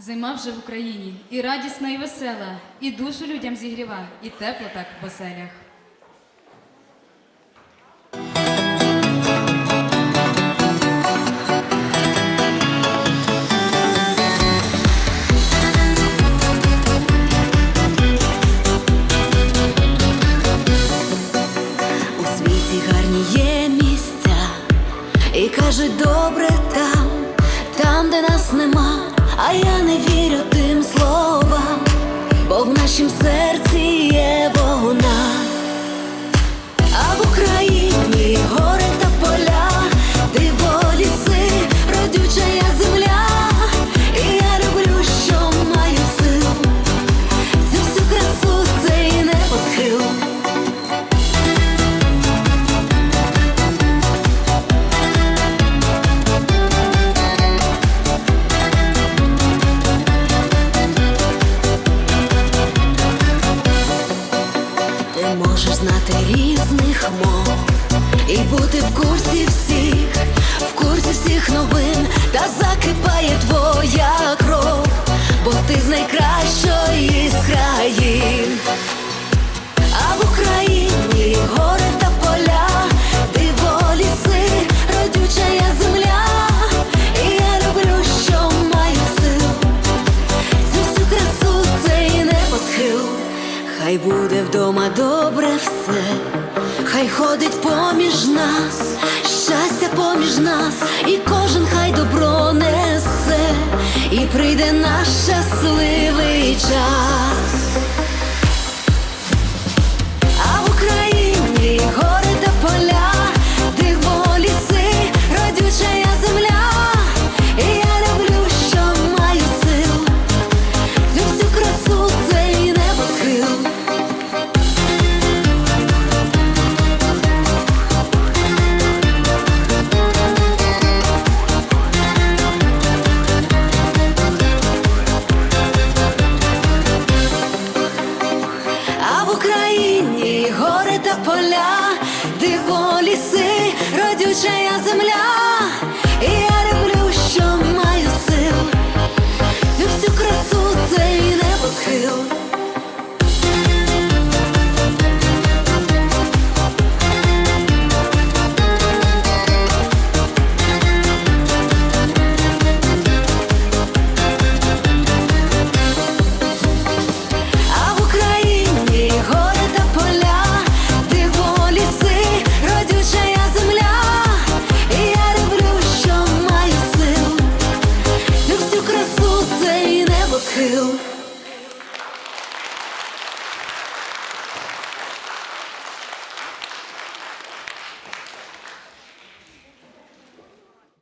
Зима вже в Україні, і радісна, і весела, і душу людям зігріва, і тепло так в поселях. У світі гарні є місця, і кажуть, добре там, там, де нас нема, а я не вірю тим словам, бо в нашім серці можеш знати різних мов і бути в курсі всіх, в курсі всіх новин, та закипає твоя кров, бо ти з найкращої з країн. А в Україні гори та поля, диво ліси, родюча земля, я люблю, що маю сил. Цю всю красу цей небосхил, хай буде вдома все, хай ходить поміж нас, щастя поміж нас, і кожен хай добро несе, і прийде наш щасливий час. Я земля, що